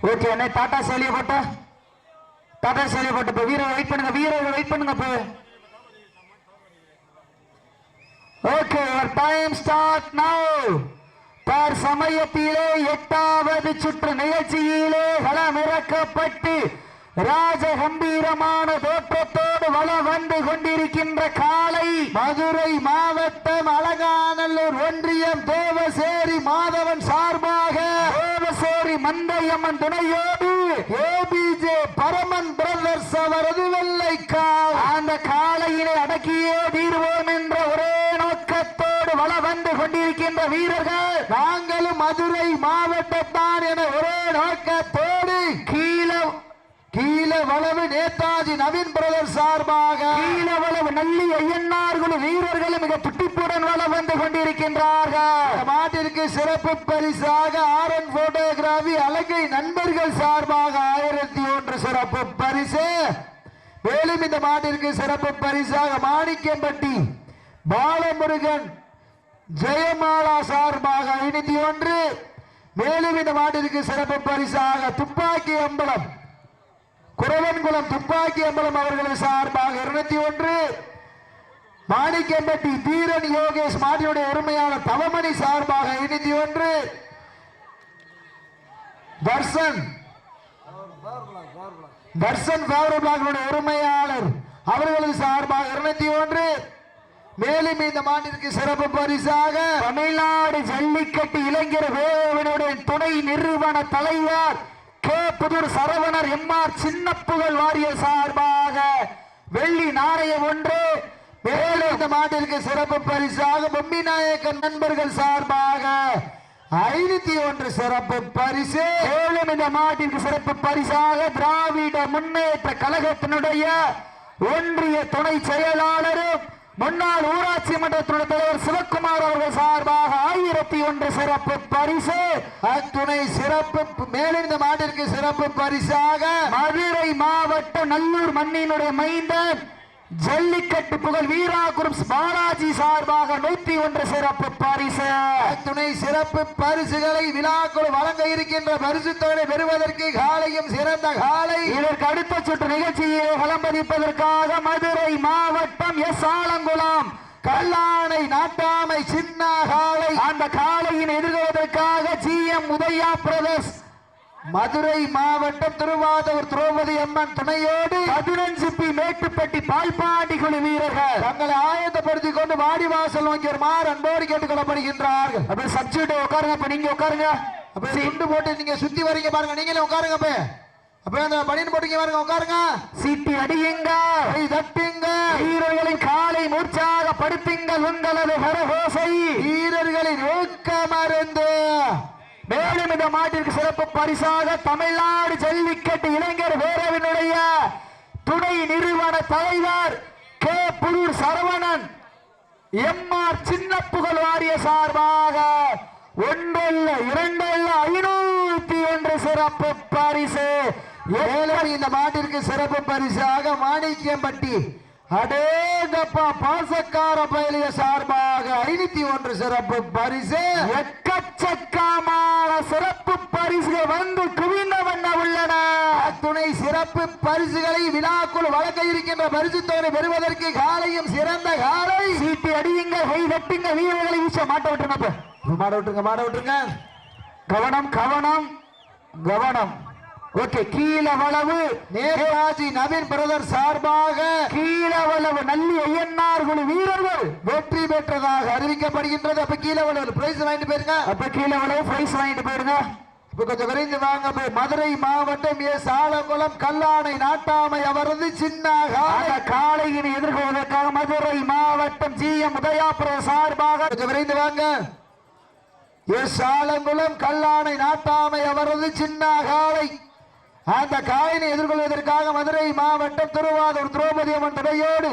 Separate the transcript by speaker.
Speaker 1: Okay அண்ணே டாடா சேலியை போட்ட. டாடா சேலியை போட்டு இப்போ வீரர் வெயிட் பண்ணுங்க வீரர் வெயிட் பண்ணுங்க இப்போ ஓகே டைம் ஸ்டார்ட் நவ் பார் சமயத்திலே எட்டாவது சுற்று நிகழ்ச்சியிலே களமிறக்கப்பட்டு ராஜ கம்பீரமான தோற்றத்தோடு வள வந்து கொண்டிருக்கின்ற காலை மதுரை மாவட்டம் அலங்காநல்லூர் ஒன்றியம் தேவசேரி மாதவன் சார்பாக தேவசேரி துணையோடு ஏபிஜே பரமன் பிரதர்ஸ் அவரது வெள்ளைக்கால். அந்த காளையினை அடக்கியே தீர்வோம் என்ற ஒரே நோக்கத்தோடு வள வந்து கொண்டிருக்கின்ற வீரர்கள் நாங்களும் மதுரை மாவட்டத்தான் என ஒரே நோக்கத்தோடு கீழே கீழ வளவு நேதாஜி நவீன் பிரதர் சார்பாக கீழ வளவு நல்லி ஐயன்னார் குழு வீரர்களும் மிக துட்டிப்புடன் வள வந்து கொண்டிருக்கின்றார்கள். மாட்டிற்கு சிறப்பு பரிசாக ஆர் என் போட்டோகிராபி அழகை நண்பர்கள் சார்பாக ஆயிரத்தி ஒன்று சிறப்பு பரிசு. மேலும் இந்த மாட்டிற்கு சிறப்பு பரிசாக மாணிக்கம்பட்டி பாலமுருகன் ஜெயமாலா சார்பாக ஐநூத்தி ஒன்று. மேலும் இந்த மாட்டிற்கு சிறப்பு பரிசாக துப்பாக்கி அம்பலம் குரவன்குளம் துப்பாக்கி அம்பலம் அவர்களது சார்பாக இருநூத்தி ஒன்று. மாணிக்கம்பட்டி தீரன் யோகேஷ் மாட்டியுடைய உரிமையான தவமணி சார்பாக ஐநூத்தி ஒன்று. தர்சன். தர்சன் உரிமையாளர் அவர்களது சார்பாக இருநூத்தி ஒன்று. மேலும் இந்த மாநிலத்திற்கு சிறப்பு பரிசாக தமிழ்நாடு ஜல்லிக்கட்டு இளைஞர் வேவனுடைய துணை நிறுவன தலைவர் புதூர் சரவணர் எம்ஆர் சின்னப்புகழ் வாரிய சார்பாக வெள்ளி நாணயம் ஒன்று. மேலும் இந்த மாட்டிற்கு சிறப்பு பரிசாக பொம்மி நாயக்கன் நண்பர்கள் சார்பாக ஐநூத்தி ஒன்று சிறப்பு பரிசு. மேலும் இந்த மாட்டிற்கு சிறப்பு பரிசாக திராவிட முன்னேற்ற கழகத்தினுடைய ஒன்றிய துணை செயலாளரும் முன்னாள் ஊராட்சி மன்றத்தினுடைய தலைவர் சிவக்குமார் அவர்கள் சார்பாக ஆயிரத்தி ஒன்று சிறப்பு பரிசு. அத்துணை சிறப்பு மேலிருந்த மாட்டிற்கு சிறப்பு பரிசாக மதுரை மாவட்டம் நல்லூர் மண்ணினுடைய மைந்தன் ஜல்லிக்கட்டு புகழ் வீராகுரும் பாலாஜி சார்பாக நூத்தி ஒன்று சிறப்பு பரிசு. துணை சிறப்பு பரிசுகளை விழாக்குழு வழங்க இருக்கின்ற பரிசு தொகை பெறுவதற்கு காலையும் சிறந்த காலை. இதற்கு அடுத்த சுற்று நிகழ்ச்சியை விளம்பரிப்பதற்காக மதுரை மாவட்டம் எஸ் ஆலங்குளம். கல்லானை நாட்டாமை சின்ன காளை அந்த காளையின் எதிர்கொள்வதற்காக G M Udhaya brothers Madurai மாவட்டம் திருவாதூர் திரௌபதி அம்மன் துணையோடு பதினஞ்சு பி மேட்டுப்பட்டி பால்பாண்டி குழு வீரர்கள் தங்களை ஆயத்தப்படுத்திக் கொண்டு வாடிவாசல் நோக்கி வருமாறு அன்போடு கேட்டுக் கொள்ளப்படுகின்றார்கள் அப்ப சப்ஜெக்ட் உட்காருங்க அப்ப நீங்க உட்காருங்க. அப்ப சுண்டு போட்டு நீங்க சுத்தி வரீங்க பாருங்க நீங்களே உட்காருங்க அப்ப. அப்ப அந்த பனியன் போட்டுங்க பாருங்க உட்காருங்க. சீட்டி அடியுங்க. கை தட்டுங்க. வீரர்களின் காலை உற்சாகப்படுத்துங்கள் உங்களது கரகோசை வீரர்களின் ஊக்கமருந்து மேலும் இந்த மாட்டிற்கு சிறப்பு பரிசாக தமிழ்நாடு ஜல்லிக்கட்டு இளைஞர் பேரவினுடைய துணை நிறுவன தலைவர் கே. புரூர் சரவணன் எம் ஆர் சின்ன புகழ் வாரிய சார்பாக ஒன்றல்ல இரண்டல்ல ஐநூத்தி ஒன்று சிறப்பு பரிசு. மேலும் இந்த மாட்டிற்கு சிறப்பு பரிசாக மாணிக்கியம்பட்டி அடேங்கப்பா பாசக்கார பயலிய சார்பாக ஐநூத்தி ஒன்று சிறப்பு பரிசு. எக்கச்சக்கமான சிறப்பு பரிசுகள் வந்து குவிந்த வண்ண உள்ளன. துணை சிறப்பு பரிசுகளை விழாக்குள் வழங்க இருக்கின்ற பரிசு தொகை பெறுவதற்கு காலையும் சிறந்த காலை. சீட்டி அடியுங்க கை தட்டுங்க வீரர்களை வீச மாட்ட விட்டுருங்க இப்ப. மாட விட்டுருங்க மாட விட்டுருங்க. கவனம் கவனம் கவனம். ஓகே கீழவளவு நேராஜி நவீன் பிரதர் சார்பாக கீழவளவு நல்லி ஐயன்னார் குழு வீரர்கள் வெற்றி பெற்றதாக அறிவிக்கப்படுகின்றது. அப்ப கீழவளவு பிரைஸ் வாங்கிட்டு போயிருங்க. அப்ப கீழவளவு பிரைஸ் வாங்கிட்டு போயிருங்க. இப்ப கொஞ்சம் விரைந்து வாங்க போய். மதுரை மாவட்டம் ஏ சாலங்குளம் கல்லானை நாட்டாமை அவரது சின்ன காளை- காளையினை எதிர்கொள்வதற்காக மதுரை மாவட்டம் ஜி எம் உதயாபுர சார்பாக கொஞ்சம் விரைந்து வாங்க. எஸ் ஆலங்குளம் கல்லானை நாட்டாமை அவரது சின்ன காளை. அந்த காயினை எதிர்கொள்வதற்காக மதுரை மாவட்டம் திருவாதூர் திரௌபதி அம்மன் துணையோடு